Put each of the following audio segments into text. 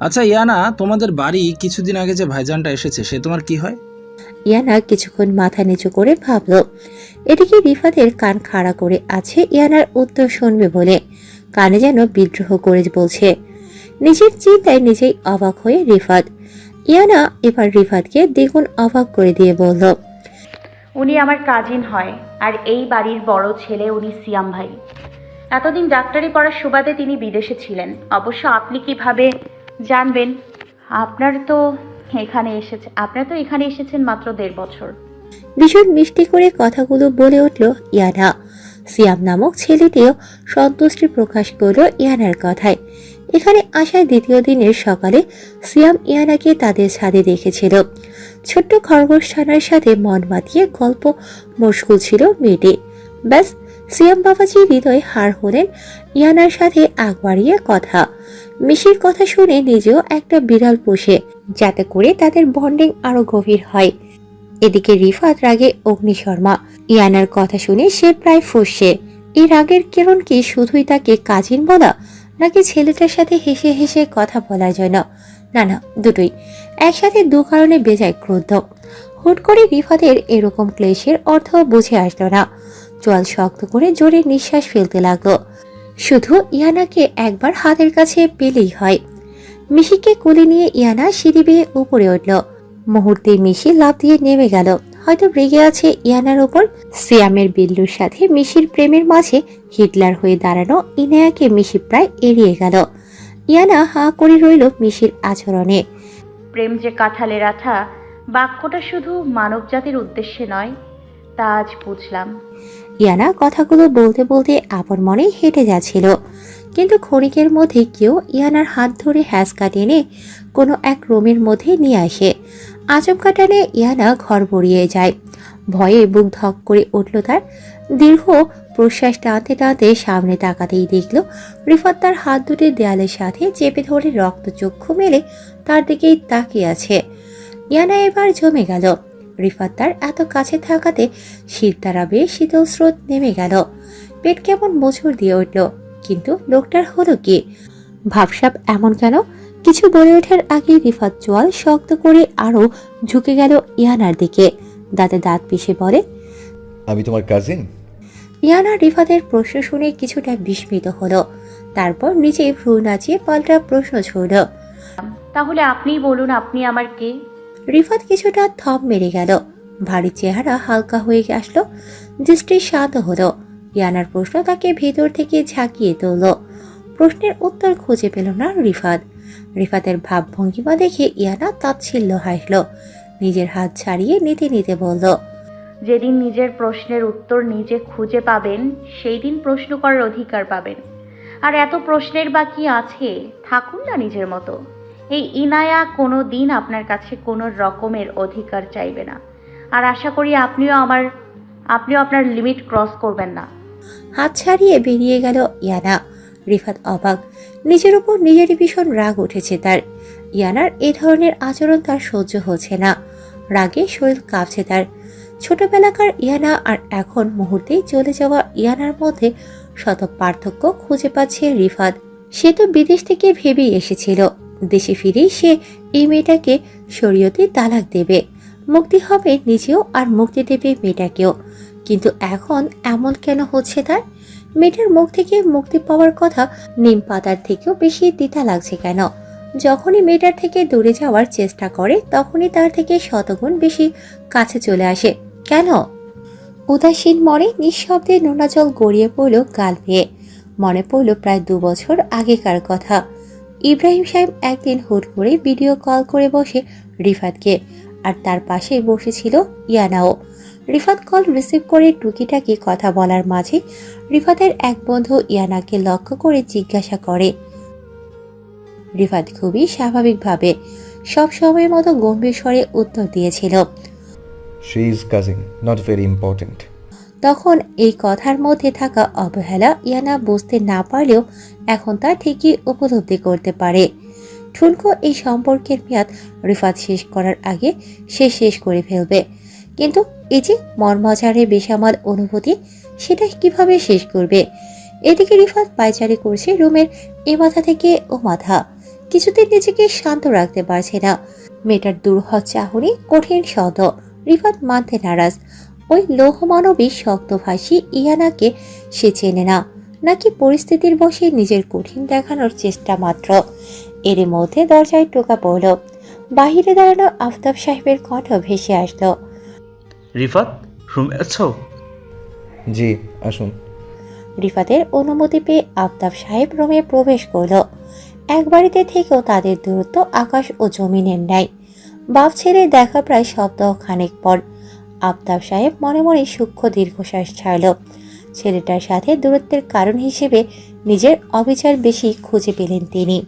আচ্ছা ইয়ানা তোমাদের বাড়ি কিছুদিন আগে যে ভাইজানটা এসেছে সে তোমার কি হয়? ইয়ানা কিছুক্ষণ মাথা নিচু করে ভাবল এদিকে রিফাতের কান খাড়া করে আছে ইয়ানার উত্তর শুনবে বলে। কানে যেন বিদ্রোহ করে বলছে। নিজের চিন্তায় নিজেই অবাক হয়ে রিফাত। ইয়ানা এবার রিফাতকে দ্বিগুণ অবাক করে দিয়ে বলল উনি আমার কাজিন হয় আর এই বাড়ির বড় ছেলে উনি সিয়াম ভাই। এতদিন ডাক্তারি পড়ার সুবাদে তিনি বিদেশে ছিলেন। অবশ্য আপনি কীভাবে জানবেন, আপনার তো এখানে এসেছে, আপনার তো এখানে এসেছেন মাত্র দেড় বছর। ভীষণ মিষ্টি করে কথাগুলো বলে উঠল ইয়ানা। সিয়াম নামক ছেলেটিও সন্তুষ্টি প্রকাশ করল ইয়ানার কথায়। এখানে আসার দ্বিতীয় দিনের সকালে সিয়াম ইয়ানাকে তাদের ছাদে দেখেছিল। ছোট্ট খরগোশ ছানার সাথে মন মাতিয়ে গল্প মশগুল ছিল মেয়েটি ব্যাস সিয়াম বাবাজি হৃদয় হার হলেন ইয়ানার সাথে আগ বাড়িয়ে কথা। মিশির কথা শুনে নিজেও একটা বিড়াল পোষে, যাতে করে তাদের বন্ডিং আরও গভীর হয়। এদিকে রিফাত রাগে অগ্নিশর্মা ইয়ানার কথা শুনে সে প্রায় ফুসছে। এই রাগের কিরণ কি শুধুই তাকে কাজিন বলা, নাকি ছেলেটার সাথে হেসে হেসে কথা বলার জন্য? না না, দুটোই। একসাথে দু কারণে বেজায় ক্রোধ হুট করে রিফাতের এরকম ক্লেশের অর্থ বুঝে আসলো না। চোয়াল শক্ত করে জোরে নিঃশ্বাস ফেলতে লাগল। শুধু ইয়ানাকে একবার হাতের কাছে পেলেই হয়। মিশিকে কোলে নিয়ে ইয়ানা সিঁড়ি বেয়ে উপরে উঠল। মুহূর্তে মিশি লাফ দিয়ে নেমে গেল। হয়তো রেগে আছে ইয়ানার ওপর। সিয়ামের বিল্লুর সাথে মিশির প্রেমের মাঝে হিটলার হয়ে দাঁড়ানো ইনায়াকে মিশি প্রায় এড়িয়ে গেল। ইয়ানা হা করে রইল মিশির আচরণে। প্রেম যে কাঁঠালের আঠা বাক্যটা শুধু মানব জাতির উদ্দেশ্যে নয়, তা আজ বুঝলাম। ইয়ানা কথাগুলো বলতে বলতে আপন মনে হেঁটে যাচ্ছিল। কিন্তু ক্ষণিকের মধ্যে কেউ ইয়ানার হাত ধরে হ্যাসকা টেনে কোনো এক রুমের মধ্যে নিয়ে আসে। আচমকা টানে ইয়ানা ঘর বড়িয়ে যায়। ভয়ে বুক ধক করে উঠল তার। দীর্ঘ প্রশ্বাস টানতে টানতে সামনে তাকাতেই দেখল, রিফাত তার হাত দুটি দেয়ালের সাথে চেপে ধরে রক্তচক্ষু মেলে তার দিকেই তাকিয়ে আছে। ইয়ানা এবার জমে গেল। রিফাত তার এত কাছে থাকাতে শীত দ্বারা বেশ শীতল স্রোত নেমে গেল। পেট কেমন মোচড় দিয়ে উঠল। কিন্তু লোকটার হলো কি? ভাবসাব এমন কেন? কিছু বলে ওঠার আগে রিফাত চোয়াল শক্ত করে আরও ঝুঁকে গেল ইয়ানার দিকে। দাঁতে দাঁত পিষে বলে আমি তোমার কাজিন ইয়ানা রিফাতের প্রশ্ন শুনে কিছুটা বিস্মিত হলো। তারপর নিজে ভ্রু নাচিয়ে পাল্টা প্রশ্ন ছুড়ল তাহলে আপনিই বলুন আপনি আমার কে? রিফাত কিছুটা থপ মেরে গেল। ভারী চেহারা হালকা হয়ে আসলো। দৃষ্টি শান্ত হলো। ইয়ানার প্রশ্ন তাকে ভেতর থেকে ঝাঁকিয়ে তুলল। প্রশ্নের উত্তর খুঁজে পেল না রিফাত। রিফাতের ভাবভঙ্গিমা দেখে ইয়ানা তাচ্ছিল্য হাসল। নিজের হাত ছাড়িয়ে নিতে নিতে বলল, যেদিন নিজের প্রশ্নের উত্তর নিজে খুঁজে পাবেন সেই দিন প্রশ্ন করার অধিকার পাবেন। আর এত প্রশ্নের বাকি আছে, থাকুন না নিজের মতো। এই ইনায়া কোনো দিন আপনার কাছে কোনো রকমের অধিকার চাইবে না। আর আশা করি আপনিও আমার, আপনিও আপনার লিমিট ক্রস করবেন না। হাত ছাড়িয়ে বেরিয়ে গেল ইয়ানা। রিফাত অবাক। নিজের উপর নিজেরই ভীষণ রাগ উঠেছে তার। ইয়ানার এ ধরনের আচরণ তার সহ্য হচ্ছে না। রাগে শরীর কাঁপছে তার। ছোটবেলাকার ইয়ানা আর এখন মুহূর্তেই চলে যাওয়া ইয়ানার মধ্যে শত পার্থক্য খুঁজে পাচ্ছে রিফাত। সে তো বিদেশ থেকে ভেবেই এসেছিল। দেশে ফিরেই সে এই মেয়েটাকে শরীয়তে তালাক দেবে। মুক্তি হবে নিজেও আর মুক্তি দেবে মেয়েটাকেও। কিন্তু এখন এমন কেন হচ্ছে তার? মেয়েটার মুখ থেকে মুক্তি পাওয়ার কথা নিম পাতার থেকেও বেশি তিতা লাগছে কেন? যখনই মেয়েটার থেকে দূরে যাওয়ার চেষ্টা করে, তখনই তার থেকে শতগুণ বেশি কাছে চলে আসে। কেন? উদাসীন মনে নিঃশব্দে নোনা জল গড়িয়ে পড়ল গাল পেয়ে মনে পড়ল প্রায় দু বছর আগেকার কথা। ইব্রাহিম সাহেব একদিন হুট করে ভিডিও কল করে বসে রিফাতকে, আর তার পাশে বসেছিল ইয়ানাও। রিফাত কল রিসিভ করে টুকিটাকি কথা বলার মাঝে রিফাতের এক বন্ধু ইয়ানাকে লক্ষ্য করে জিজ্ঞাসা করে। রিফাত খুবই স্বাভাবিকভাবে সব সময়ের মতো গম্ভীর স্বরে উত্তর দিয়েছিল। She is cousin not very important তখন এই কথার মধ্যে থাকা অবহেলা ইয়ানা বুঝতে না পারলেও এখন তা ঠিকই উপলব্ধি করতে পারে। ঠুনকো এই সম্পর্কের মেয়াদ রিফাত শেষ করার আগে সে শেষ করে ফেলবে। কিন্তু এই যে মর্মাচারে বেসামাল অনুভূতি, সেটা কীভাবে শেষ করবে? এদিকে রিফাত পায়চারি করছে রুমের এ মাথা থেকে ও মাথা। কিছুতে নিজেকে শান্ত রাখতে পারছে না। মেয়েটার দুর্হৎ চাহনি কঠিন শব্দ। রিফাত মানতে নারাজ। ওই লৌহমানবী শক্তভাষী ইয়ানাকে সে চেনে না নাকি পরিস্থিতির বসে নিজের কঠিন দেখানোর চেষ্টা মাত্র। এর মধ্যে দরজায় টোকা পড়ল। বাহিরে দাঁড়ানো আফতাব সাহেবের কণ্ঠ ভেসে আসলো। রিফাত রুমে আছো? জি আসুন। রিফাতের অনুমতি পেয়ে আফতাব সাহেব রুমে প্রবেশ করল। এক বাড়িতে থেকেও তাদের দূরত্ব আকাশ ও জমিনের ন্যায়। বাপ ছেড়ে দেখা প্রায় সপ্তাহ খানেক পর আফতাব সাহেব মনে মনে সূক্ষ্ম দীর্ঘশ্বাস ছাড়ল। ছেলেটার সাথে দূরত্বের কারণ হিসেবে নিজের অবিচার বেশি খুঁজে পেলেন তিনি।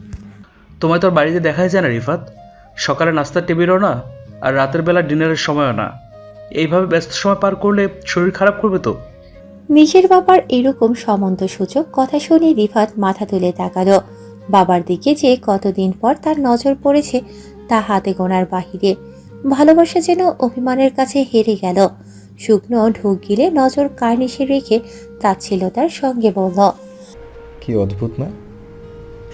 তোমায় তোর বাড়িতে দেখা যায় না রিফাত। সকালে নাস্তার টেবিলও না আর রাতের বেলা ডিনারের সময়ও না। এইভাবে ব্যস্ত সময় পার করলে শরীর খারাপ করবে তো? নিজের বাবার এরকম সম্বন্ধ সূচক কথা শুনে রিফাত মাথা তুলে তাকালো। বাবার দিকে যে কতদিন পর তার নজর পড়েছে তা হাতে গোনার বাহিরে। ভালোবাসা যেন অভিমানের কাছে হেরে গেল। শুকনো ঢুক গিলে নজর কার্নিশে রেখে তাচ্ছিলতার সঙ্গে বলল কি অদ্ভুত না?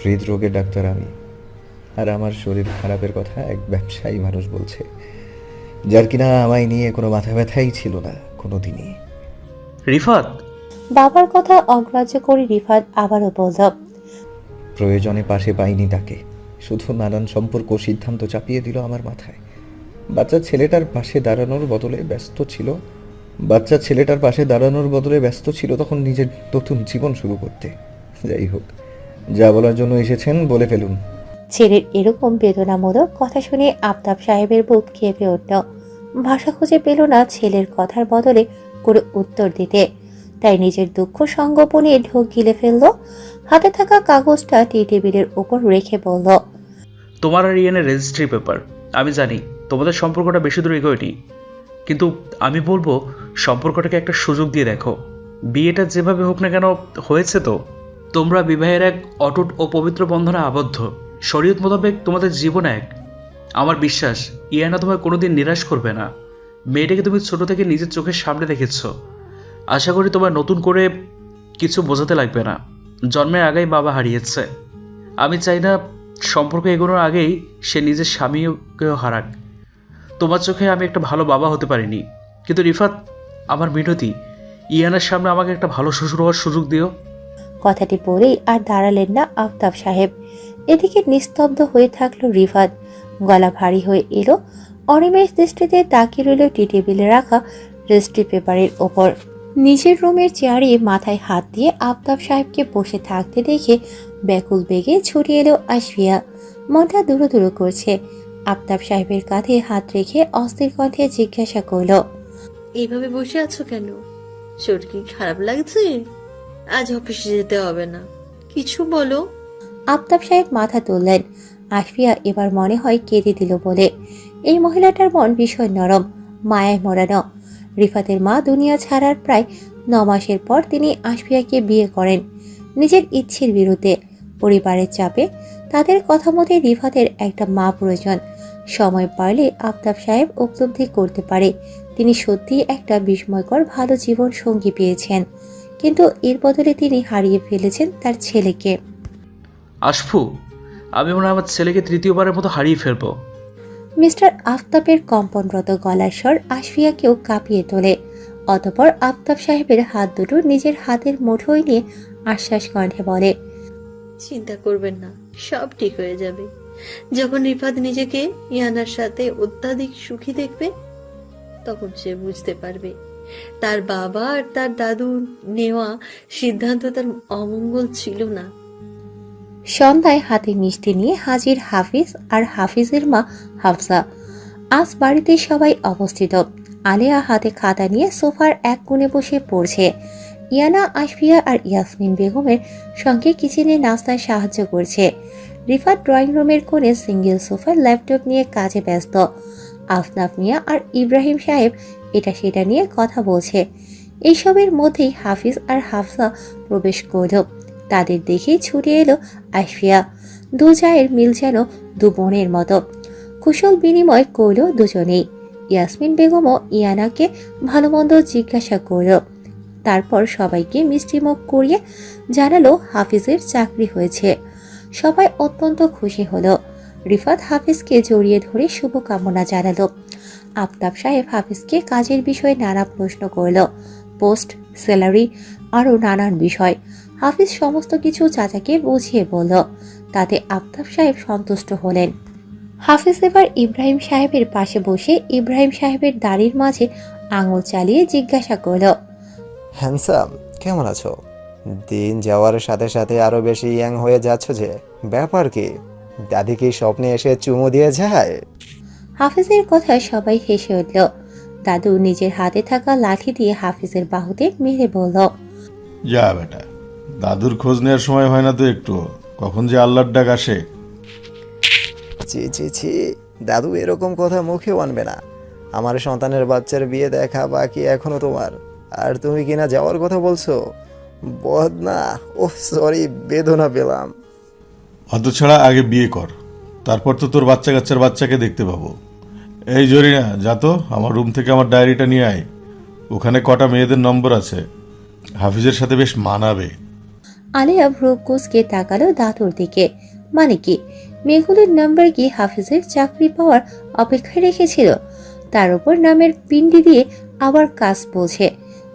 হৃদরোগের ডাক্তার আমি। আর আমার শরীর খারাপের কথা এক ব্যবসায়ী মানুষ বলছে যার কিনা আমায় নিয়ে কোনো মাথা ব্যথাই ছিল না কোনো দিনই রিফাত? বাবার কথা অগ্রাহ্য করে রিফাত আবারও বলল প্রয়োজনে পাশে পাইনি তাকে। শুধু নানান সম্পর্ক সিদ্ধান্ত চাপিয়ে দিল আমার মাথায়। বাচ্চা ছেলেটার পাশে দাঁড়ানোর বদলে ব্যস্ত ছিল। বাচ্চা ছেলেটার পাশে দাঁড়ানোর বদলে ব্যস্ত ছিল তখন নিজের নতুন জীবন শুরু করতে। যাই হোক যা বলার জন্য এসেছেন বলে ফেলুন। ছেলের এরকম বেদনামূলক কথা শুনে আফতাব সাহেবের বুক কেঁপে উঠল। ভাষা খুঁজে পেল না ছেলের কথার বদলে করে উত্তর দিতে। তাই নিজের দুঃখ সঙ্গোপনে ঢোক গিলে ফেলল। হাতে থাকা কাগজটা টি টেবিলের উপর রেখে বলল তোমার আর ইয়েনের রেজিস্ট্রি পেপার আমি জানি। তোমাদের সম্পর্কটা বেশি দূর এগোয়নি কিন্তু আমি বলব, সম্পর্কটাকে একটা সুযোগ দিয়ে দেখো। বিয়েটা যেভাবে হোক না কেন হয়েছে তো। তোমরা বিবাহের এক অটুট ও পবিত্র বন্ধনে আবদ্ধ। শরীয়ত মোতাবেক তোমাদের জীবন এক। আমার বিশ্বাস, ইয়ানা তোমায় কোনোদিন নিরাশ করবে না। মেয়েটাকে তুমি ছোট থেকে নিজের চোখের সামনে দেখেছ। আশা করি তোমার নতুন করে কিছু বোঝাতে লাগবে না। জন্মের আগেই বাবা হারিয়েছে। আমি চাই না সম্পর্ক এগোনোর আগেই সে নিজের স্বামীকেও হারাক। তোমার চোখে আমি একটা ভালো বাবা হতে পারিনি। কিন্তু রিফাত, আমার মিনতি, ইয়ানার সামনে আমাকে একটা ভালো শ্বশুর হওয়ার সুযোগ দিও। কথাটি বলেই আর দাঁড়ালেন না আফতাব সাহেব। এদিকে নিস্তব্ধ হয়ে থাকল রিফাত। গলা ভারী হয়ে এলো। অনিমেষ দৃষ্টিতে তাকিয়ে রইল টি টেবিলে রাখা রেজিস্ট্রি পেপারের ওপর। নিজের রুমের চেয়ারে মাথায় হাত দিয়ে আফতাব সাহেবকে বসে থাকতে দেখে ব্যাকুল বেগে ছুটে এলো আশফিয়া। মনটা দুরু দুরু করছে। আফতাব সাহেবের কাঁধে হাত রেখে অস্থির কণ্ঠে জিজ্ঞাসা করল এইভাবে বসে আছো কেন? শরীর কি খারাপ লাগছে? আজ অফিসে যেতে হবে না। কিছু বলো। আফতাব সাহেব মাথা তুললেন। আশফিয়া এবার মনে হয় কেঁদে দিল বলে। এই মহিলাটার মন ভীষণ নরম মায়ায় মরানো রিফাতের মা দুনিয়া ছাড়ার প্রায় ন মাসের পর তিনি আশফিয়াকে বিয়ে করেন নিজের ইচ্ছের বিরুদ্ধে। পরিবারের চাপে তাদের কথা মতে রিফাতের একটা মা প্রয়োজন। সময় পারলে আফতাব সাহেব উপলব্ধি করতে পারে। তিনি সত্যিই একটা বিস্ময়কর ভালো জীবন সঙ্গী পেয়েছেন। কিন্তু এর বদলে তিনি হারিয়ে ফেলেছেন তার ছেলেকে। আশফু আমি মনে আমার ছেলেকে তৃতীয়বারের মতো হারিয়ে ফেলব। মিস্টার আফতাবের কম্পনরত গলার স্বর আশফিয়াকেও কাঁপিয়ে তোলে। অতপর আফতাব সাহেবের হাত দুটো নিজের হাতের মুঠোয় নিয়ে আশ্বাস কণ্ঠে বলে চিন্তা করবেন না সব ঠিক হয়ে যাবে। যখন রিফাত নিজেকে ইয়ানার সাথে অত্যাধিক সুখী দেখবে, তখন সে বুঝতে পারবে। তার বাবা আর তার দাদু নেওয়া সিদ্ধান্ত তার অমঙ্গল ছিল না। সন্ধ্যায় হাতে মিষ্টি নিয়ে হাজির হাফিজ আর হাফিজের মা হাফসা আজ বাড়িতে সবাই অবস্থিত। আলেয়া হাতে খাতা নিয়ে সোফার এক কোণে বসে পড়ছে। ইয়ানা, আশফিয়া আর ইয়াসমিন বেগমের সঙ্গে কিচেনে নাস্তায় সাহায্য করছে। রিফাত ড্রয়িং রুমের কোণে সিঙ্গেল সোফার ল্যাপটপ নিয়ে কাজে ব্যস্ত। আফনাফ মিয়া আর ইব্রাহিম সাহেব এটা সেটা নিয়ে কথা বলছে। এইসবের মধ্যেই হাফিজ আর হাফসা প্রবেশ করল। তাদের দেখেই ছুটে এলো আশফিয়া। দু চায়ের মিল যেন দু বোনের মতো। কুশল বিনিময় করল দুজনেই। ইয়াসমিন বেগমও ইয়ানাকে ভালো মন্দ জিজ্ঞাসা করল। তারপর সবাইকে মিষ্টিমুখ করিয়ে জানালো হাফিজের চাকরি হয়েছে। সবাই অত্যন্ত খুশি হলো। রিফাত হাফিজকে জড়িয়ে ধরে শুভকামনা জানালো। আফতাব সাহেব হাফিজকে কাজের বিষয়ে নানা প্রশ্ন করল। পোস্ট, স্যালারি, আরও নানান বিষয়। হাফিজ সমস্ত কিছু চাচাকে বুঝিয়ে বলল। তাতে আফতাব সাহেব সন্তুষ্ট হলেন। হাফিজ এবার ইব্রাহিম সাহেবের পাশে বসে ইব্রাহিম সাহেবের দাড়ির মাঝে আঙুল চালিয়ে জিজ্ঞাসা করল। হ্যান্সাম কেমন আছো? দিন যাওয়ার সাথে সাথে আরও বেশি ইয়াং হয়ে যাচ্ছ যে। ব্যাপার কি? দাদি কি স্বপ্নে এসে চুমু দিয়ে যায়? হাফিজের কথায় সবাই হেসে উঠল। দাদু নিজের হাতে থাকা লাঠি দিয়ে হাফিজের বাহুতে মেরে বলল যা বেটা দাদুর খোঁজ নেওয়ার সময় হয় না তো একটু। কখন যে আল্লাহর ডাক আসে? ছি ছি ছি দাদু এরকম কথা মুখেও আনবে না। আমার সন্তানের বাচ্চার বিয়ে দেখা বাকি এখনও তোমার। আর তুমি কিনা যাওয়ার কথা বলছো? বদ না ওহ সরি বেদনা পেলাম। অত ছাড়া আগে বিয়ে কর তারপর তো তোর বাচ্চা কাচ্চার বাচ্চাকে দেখতে পাবো। এই জরিনা যা তো আমার রুম থেকে আমার ডায়েরিটা নিয়ে আয়। ওখানে কটা মেয়েদের নম্বর আছে। হাফিজের সাথে বেশ মানাবে। আলিয়া ভ্রু কুচকে তাকালো দাদুর দিকে। মানে কি মেয়েগুলোর নাম্বার কি হাফিজের চাকরি পাওয়ার অপেক্ষায় রেখেছিল? তার উপর নামের পিন্ডি দিয়ে আবার কাজ বলছে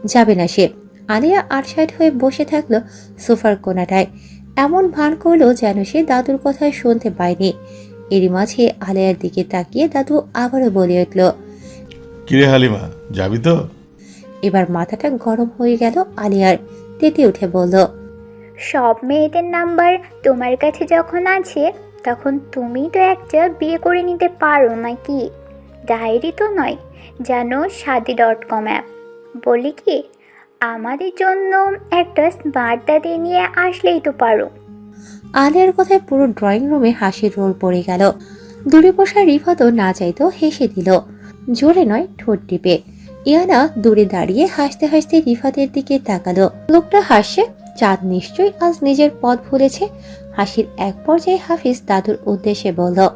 যাবে না সে। আলিয়া আটসাইড হয়ে বসে থাকল সোফার কোনাটায় এমন ভান করল যেন সে দাদুর কথা শুনতে পায়নি। এরই মাঝে আলিয়ার দিকে তাকিয়ে দাদু আবারও বলে উঠল কিরে হালিমা যাবি তো? এবার মাথাটা গরম হয়ে গেল আলিয়ার। তেতে উঠে বলল সব মেয়েদের নাম্বার তোমার কাছে যখন আছে তখন তুমি তো একটা বিয়ে করে নিতে পারো নাকি? ডায়েরি তো নয় জানো শাদি ডট কম অ্যাপ। বলি কি আমাদের জন্য একটা স্মার্ট দাদি নিয়ে আসলেই তো পারো। আলিয়ার কথায় পুরো ড্রয়িং রুমে হাসির রোল পড়ে গেল। দূরে বসা রিফাতও না চাইতেও হেসে দিল। জোরে নয় ঠোঁট টিপে। ইয়ানা দূরে দাঁড়িয়ে হাসতে হাসতে রিফাতের দিকে তাকালো। লোকটা হাসছে চাঁদ নিশ্চয়ই আজ নিজের পথ ভুলেছে। হাসির এক পর্যায়ে হাফিজ দাদুর উদ্দেশ্যে বলল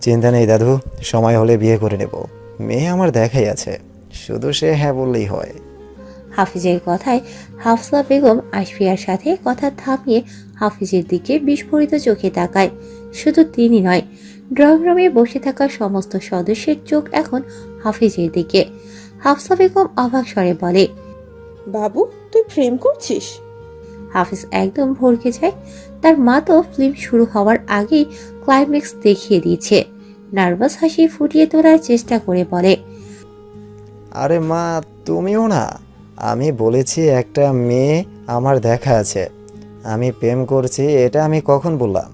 চিন্তা নেই দাদু সময় হলে বিয়ে করে নেব। মেয়ে আমার দেখাই আছে। শুধু সে হ্যাঁ বললেই হয়। হাফিজের কথায় হাফসা বেগম আশফিয়ার সাথে কথা থামিয়ে হাফিজের দিকে বিস্ফোরিত চোখে তাকায়। শুধু তিনি নয় ড্রয়িং রুমে বসে থাকা সমস্ত সদস্যের চোখ এখন হাফিজের দিকে। হাফসা বেগম অবাক স্বরে বলে বাবু তুই প্রেম করছিস? হাফিজ একদম ভরকে যায়। তার মা তো ফিল্ম শুরু হওয়ার আগেই ক্লাইম্যাক্স দেখিয়ে দিয়েছে। নার্ভাস হাসি ফুটিয়ে তোলার চেষ্টা করে বলে আরে মা তুমিও না? আমি বলেছি একটা মেয়ে আমার দেখা আছে। আমি প্রেম করছি এটা আমি কখন বললাম?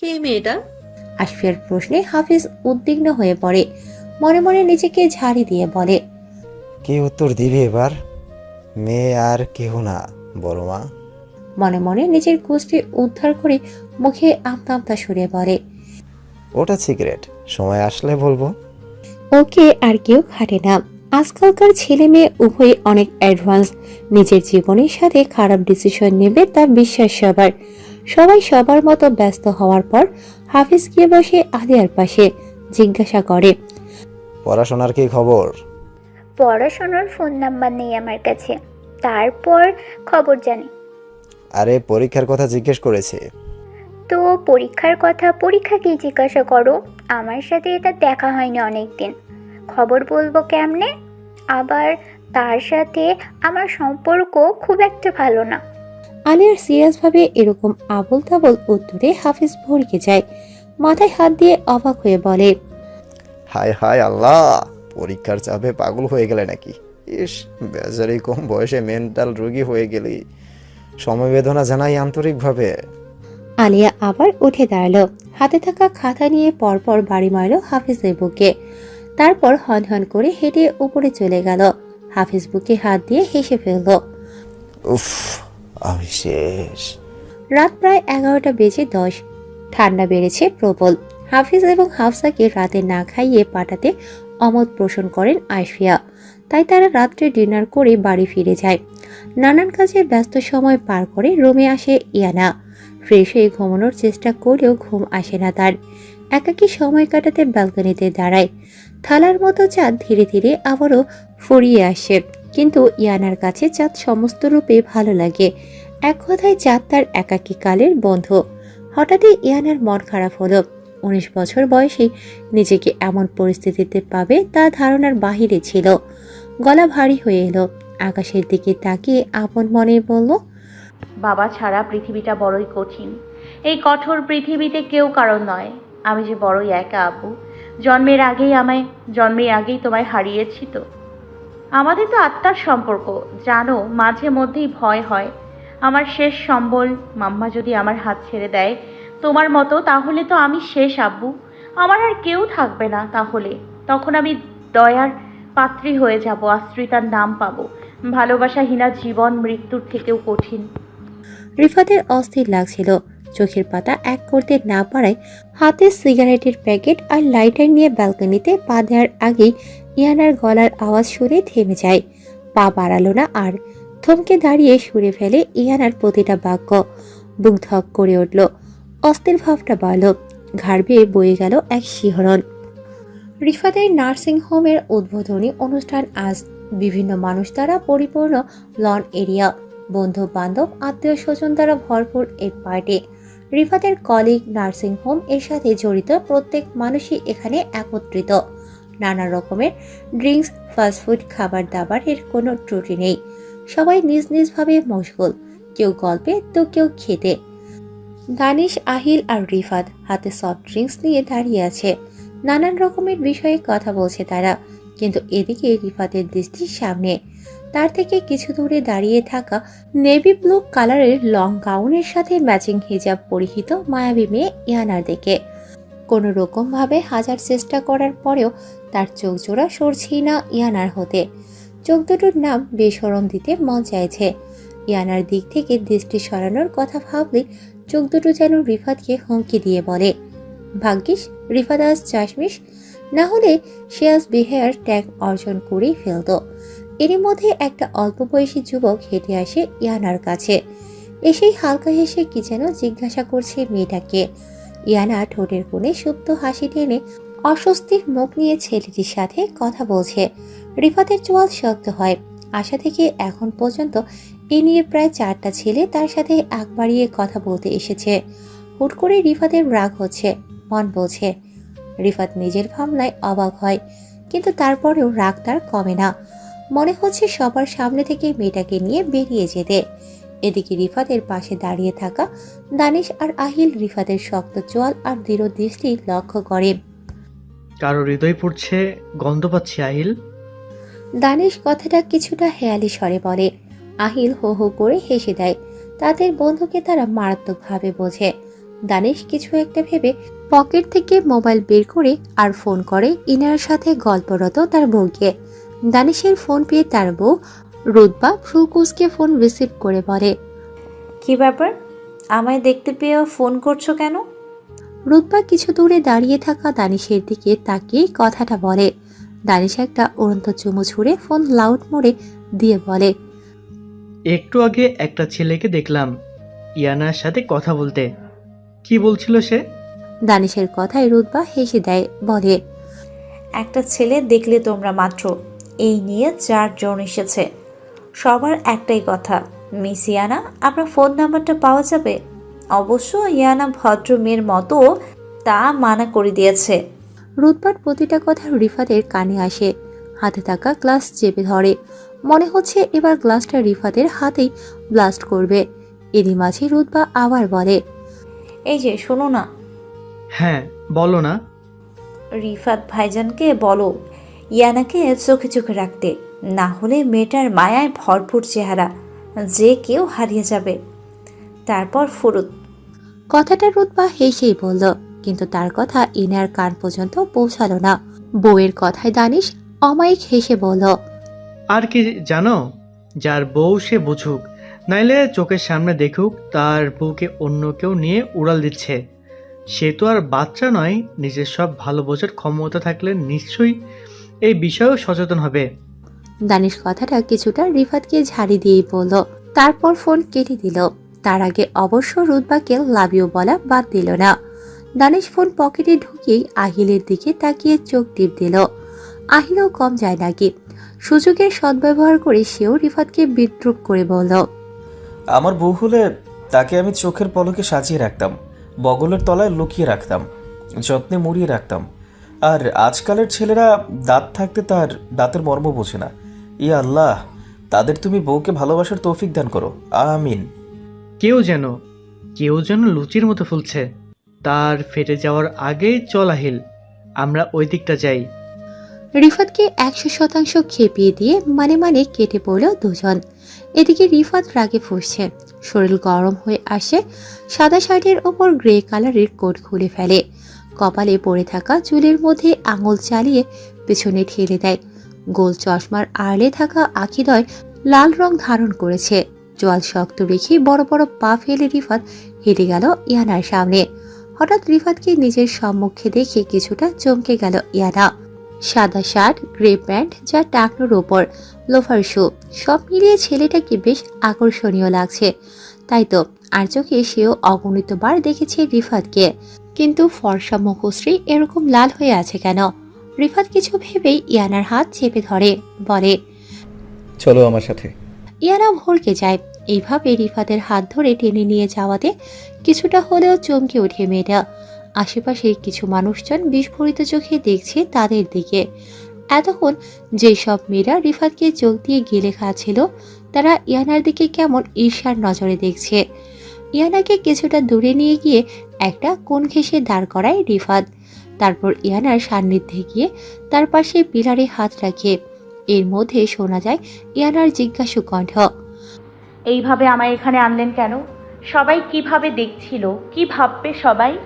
কে মেয়েটা? আশফিয়ার প্রশ্নে হাফিজ উদ্বিগ্ন হয়ে পড়ে। মনে মনে নিজেকে ঝাড়ি দিয়ে বলে কি উত্তর দিবি এবার? মেয়ে আর কেউ না বড় মা। মনে মনে নিজের গোষ্ঠী উদ্ধার করে মুখে আমতা আমতা সরে পড়ে ওটা সিগারেট সময় আসলে বলব। ওকে আর কেউ খাটে না। আজকালকার ছেলে মেয়ে উভয়ই অনেক অ্যাডভান্স নিজের জীবনের সাথে খারাপ ডিসিশন নেবে তা বিশ্বাস সবার। সবাই সবার মতো ব্যস্ত হওয়ার পর হাফিজ গিয়ে বসে আলিয়ার পাশে জিজ্ঞাসা করে। পড়াশোনার কি খবর? পড়াশোনার ফোন নাম্বার নেই আমার কাছে। তারপর খবর জানি। আরে পরীক্ষার কথা জিজ্ঞেস করেছে। তো পরীক্ষার কথা পরীক্ষা পরীক্ষাকেই জিজ্ঞাসা করো? আমার সাথে এটা দেখা হয়নি অনেক দিন খবর বলব কেমনে? আবার তার সাথে আমার সম্পর্ক খুব একটা ভালো না। আলিয়ার সিরিয়াসভাবে এরকম আবল তাবল উত্তরে হাফিজ ভরকে যায়। মাথায় হাত দিয়ে অবাক হয়ে বলে হায় হায় আল্লাহ পরীক্ষার চাপে পাগল হয়ে গেলে নাকি? ইস বেজারি কম বয়সে মেন্টাল রোগী হয়ে গেলি। সমবেদনা জানাই আন্তরিকভাবে। আলিয়া আবার উঠে দাঁড়াল। হাতে থাকা খাতা নিয়ে পরপর বাড়ি মারল হাফিজের বুকে। তারপর হন হন করে হেঁটে উপরে চলে গেল। হাফিজ বুকে হাত দিয়ে হেসে ফেলল। উফ আমি শেষ। রাত প্রায় এগারোটা বেজে দশ। ঠান্ডা বেড়েছে প্রবল। হাফিজ এবং হাফসাকে রাতে না খাইয়ে পাঠাতে অমত পোষণ করেন আইফিয়া তাই তারা রাত্রে ডিনার করে বাড়ি ফিরে যায়। নানান কাজে ব্যস্ত সময় পার করে রুমে আসে ইয়ানা। ফ্রেশ হয়ে ঘুমানোর চেষ্টা করলেও ঘুম আসে না তার। একাকী সময় কাটাতে ব্যালকনিতে দাঁড়ায়। থালার মতো চাঁদ ধীরে ধীরে আবারও ফুরিয়ে আসে। কিন্তু ইয়ানার কাছে চাঁদ সমস্ত রূপে ভালো লাগে। এক কথায় চাঁদ তার একাকী কালের বন্ধু। হঠাৎই ইয়ানার মন খারাপ হলো। উনিশ বছর বয়সেই নিজেকে এমন পরিস্থিতিতে পাবে তা ধারণার বাহিরে ছিল। গলা ভারী হয়ে এলো। আকাশের দিকে তাকিয়ে আপন মনে বলল, বাবা ছাড়া পৃথিবীটা বড়ই কঠিন। এই কঠোর পৃথিবীতে কেউ কারণ নয়। আমি যে বড়ই একা আব্বু জন্মের আগেই আমায়, জন্মের আগেই তোমায় হারিয়েছি তো। আমাদের তো আত্মার সম্পর্ক, জানো, মাঝে মধ্যেই ভয় হয়। আমার শেষ সম্বল, মাম্মা যদি আমার হাত ছেড়ে দেয় তোমার মতো, তাহলে তো আমি শেষ আব্বু। আমার আর কেউ থাকবে না তাহলে। তখন আমি দয়ার পাত্রী হয়ে যাব, আশ্রিতার নাম পাবো। ভালোবাসাহীনা জীবন মৃত্যুর থেকেও কঠিন। রিফাতের অস্থির লাগছিল। চোখের পাতা এক করতে না পারায় হাতে সিগারেটের প্যাকেট আর লাইটার নিয়ে ব্যালকনিতে পা দেওয়ার আগেই ইয়ানার গলার আওয়াজ শুনে থেমে যায়। পা বাড়ালো না আর থমকে দাঁড়িয়ে সুরে ফেলে ইয়ানার প্রতিটা বাক্য। বুক ধক করে উঠল। অস্থির ভাবটা বাড়ল। ঘাড় বেয়ে বয়ে গেল এক শিহরণ। রিফাতের নার্সিং হোমের উদ্বোধনী অনুষ্ঠান আজ। বিভিন্ন মানুষ দ্বারা পরিপূর্ণ লন এরিয়া। বন্ধু বান্ধব আত্মীয় স্বজন দ্বারা ভরপুর এই পার্টি। রিফাতের কলিগ নার্সিং হোম এর সাথে জড়িত প্রত্যেক মানুষই এখানে একত্রিত। নানা রকমের ড্রিঙ্কস ফাস্টফুড খাবার দাবারের কোনো ত্রুটি নেই। সবাই নিজ নিজভাবে মশগুল, কেউ গল্পে, তো কেউ খেতে। দানিশ, আহিল আর রিফাত হাতে সফট ড্রিঙ্কস নিয়ে দাঁড়িয়ে আছে। নানান রকমের বিষয়ে কথা বলছে তারা, কিন্তু এদিকে রিফাতের দৃষ্টির সামনে। তার থেকে কিছু দূরে দাঁড়িয়ে থাকা নেভি ব্লু কালারের লং গাউনের সাথে ম্যাচিং হিজাব পরিহিত মায়াবী মেয়ে ইয়ানার দিকে। কোনো রকমভাবে হাজার চেষ্টা করার পরেও তার চোখ জোড়া সরছেই না ইয়ানার হতে। চোখ দুটোর নাম বেসরম দিতে মন চাইছে। ইয়ানার দিক থেকে দৃষ্টি সরানোর কথা ভাবলে চোখ দুটো যেন রিফাতকে হুমকি দিয়ে বলে, ভাগ্যিস, রিফাত আজ চাশমিশ না হলে সে আজ বিহেয়ার ট্যাগ অর্জন করেই ফেলত। এরই মধ্যে একটা অল্প বয়সী যুবক হেঁটে আসে ইয়ানার কাছে। এসেই হালকা হেসে কি যেন জিজ্ঞাসা করছে মেয়েটাকে। ইয়ানা ঠোঁটের কোণে সুপ্ত হাসি টেনে অস্বস্তির মুখ নিয়ে ছেলেটির সাথে কথা বলছে। রিফাতের চোয়াল শক্ত হয়। আশা থেকে এখন পর্যন্ত এ নিয়ে প্রায় চারটা ছেলে তার সাথে আগ বাড়িয়ে কথা বলতে এসেছে। হুট করে রিফাতের রাগ হচ্ছে, মন বলছে। রিফাত নিজের ভাবনায় অবাক হয়, কিন্তু তারপরেও রাগ তার কমে না। মনে হচ্ছে সবার সামনে থেকে মেয়েটাকে নিয়ে বেরিয়ে যেতে। এদিকে রিফাতের পাশে দাঁড়িয়ে থাকা দানিশ আর আহিল রিফাতের শক্ত চোয়াল আর দৃঢ় দৃষ্টি লক্ষ্য করে। কারও হৃদয় পড়ছে গন্ধ পাচ্ছি আহিল? দানিশ কথাটা কিছুটা হেয়ালি স্বরে বলে। আহিল হো হো করে হেসে দেয়। তাদের বন্ধুকে তারা মারাত্মকভাবে বোঝে। দানিশ কিছু একটা ভেবে পকেট থেকে মোবাইল বের করে আর ফোন করে ইনার সাথে গল্পরত তার বউকে। দানিশের ফোন পেয়ে তার বউ রুদবা ফ্রুকুসকে ফোন রিসিভ করে বলে কি ব্যাপার? আমায় দেখতে পেয়েও ফোন করছ কেন? রুদবা কিছু দূরে দাঁড়িয়ে থাকা দানিশের দিকে তাকিয়ে কথাটা বলে। দানিশ একটা উড়ন্ত চুমু ছুঁড়ে ফোন লাউড মোড়ে দিয়ে বলে একটু আগে একটা ছেলেকে দেখলাম ইয়ানার সাথে কথা বলতে। কি বলছিল সে? দানিশের কথায় রুদবা হেসে দেয় বলে একটা ছেলে দেখলে তোমরা মাত্র এই নিয়ে চারজন এসেছে। সবার একটাই কথা মিস ইয়ানা আপনার ফোন নাম্বারটা পাওয়া যাবে? অবশ্য ইয়ানা ভদ্র মেয়ের মতো তা মানা করে দিয়েছে। রুদবার প্রতিটা কথা রিফাতের কানে আসে। হাতে থাকা গ্লাস চেপে ধরে। মনে হচ্ছে এবার গ্লাসটা রিফাতের হাতেই ব্লাস্ট করবে। এরই মাঝে রুদবা আবার বলে এই যে শোনো না। হ্যাঁ বলো না। রিফাত ভাইজানকে বলো ইয়ানাকে চোখে চোখে রাখতে। না হলে মেয়েটার মায়ায় ভরপুর চেহারা। যে কেউ হারিয়ে যাবে। তারপর ফুরুত কথাটা রুদবা হেসেই বলল কিন্তু তার কথা ইনার কান পর্যন্ত পৌঁছালো না। বউয়ের কথায় দানিশ অমায়িক হেসে বলল আর কি জানো যার বউ সে বুঝুক নাইলে চোখের সামনে দেখুক তার বউকে অন্য কেউ নিয়ে উড়াল দিচ্ছে। সে তো আর বাচ্চা নয় নিজের সব ভালো বোঝার ক্ষমতা থাকলে নিশ্চয়ই এই বিষয়েও সচেতন হবে। দানিশ কথাটা কিছুটা রিফাতকে ঝাড়ি দিয়েই বলল। তারপর ফোন কেটে দিল। তার আগে অবশ্য রুদবাকে লাভ ইউ বলা বাদ দিল না। দানিশ ফোন পকেটে ঢুকিয়েই আহিলের দিকে তাকিয়ে চোখ টিপ দিল। আহিলও কম যায় নাকি? সুযোগের সদ্ব্যবহার করে সেও রিফাতকে বিদ্রুপ করে বলল আমার বউ হলে তাকে আমি চোখের পলকে সাজিয়ে রাখতাম বগলের তলায় লুকিয়ে রাখতাম যত্নে মুড়িয়ে রাখতাম। আর আজকালের ছেলেরা দাঁত থাকতে তার দাঁতের মর্ম বোঝে না। ইয়া আল্লাহ তাদের তুমি বউকে ভালোবাসার তৌফিক দান করো। আমিন। কেউ যেন কেউ যেন লুচির মতো ফুলছে। তার ফেটে যাওয়ার আগেই চল আহিল। আমরা ওই দিকটা যাই। রিফাতকে একশো শতাংশ খেপিয়ে দিয়ে মানে মানে কেটে পড়ল দুজন। এদিকে রিফাত রাগে ফুসছে। শরীর গরম হয়ে আসে সাদা শার্টের ওপর গ্রে কালারের কোট খুলে ফেলে। কপালে পড়ে থাকা চুলের মধ্যে আঙুল চালিয়ে পেছনে ঠেলে দেয়। গোল চশমার আড়লে থাকা আখিদয় লাল রং ধারণ করেছে। জল শক্ত রেখে বড় বড় পা ফেলে রিফাত হেঁটে গেল ইয়ানার সামনে। হঠাৎ রিফাতকে নিজের সম্মুখে দেখে কিছুটা চমকে গেল ইয়ানা। সাদা শার্ট, গ্রে প্যান্ট যা টাকনোর ওপর, লোফার শু, সব মিলিয়ে ছেলেটাকে বেশ আকর্ষণীয় লাগছে। তাই তো, আর চোখে সেও অগণিত বার দেখেছে রিফাতকে। কিন্তু ফর্সা মুখশ্রী এরকম লাল হয়ে আছে কেন? রিফাত কিছু ভেবেই ইয়ানার হাত চেপে ধরে বলে চলো আমার সাথে। ইয়ানা ভরকে যায়। এইভাবে রিফাতের হাত ধরে টেনে নিয়ে যাওয়াতে কিছুটা হলেও চমকে ওঠে মেয়েটা। আশেপাশের কিছু মানুষজন বিস্ফোরিত চোখে দেখছে তাদের দিকে। এতক্ষণ যেসব মেয়েরা রিফাতকে চোখ দিয়ে গিলে খাচ্ছিল তারা ইয়ানার দিকে কেমন ঈর্ষার নজরে দেখছে। ইয়ানাকে কিছুটা দূরে নিয়ে গিয়ে একটা কোন ঘেসে দাঁড় করায় রিফাত। তারপর ইয়ানার সান্নিধ্যে গিয়ে তার পাশে পিলারে হাত রাখে। এর মধ্যে শোনা যায় ইয়ানার জিজ্ঞাসু কণ্ঠ এইভাবে আমায় এখানে আনলেন কেন? সবাই কীভাবে দেখছিল? কি ভাববে সবাই?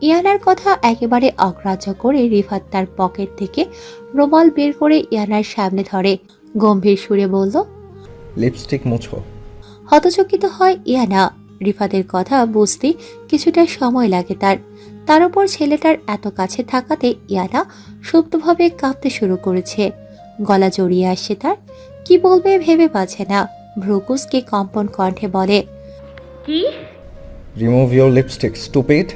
ইয়ানার কথা একেবারে অগ্রাহ্য করে রিফাত তার পকেট থেকে রুমাল বের করে ইয়ানার সামনে ধরে। গম্ভীর সুরে বলল লিপস্টিক মুছো। হতচকিত হয় ইয়ানা। রিফাতের কথা বুঝতে কিছুটা সময় লাগে তার। তার উপর ছেলেটার এত কাছে থাকাতে ইয়ালা সুপ্তভাবে কাঁপতে শুরু করেছে। গলা জড়িয়ে আসছে তার। কি বলবে ভেবে পাচ্ছে না। ভ্রুকুসকে কম্পন কণ্ঠে বলে কি? Remove your lipstick stupid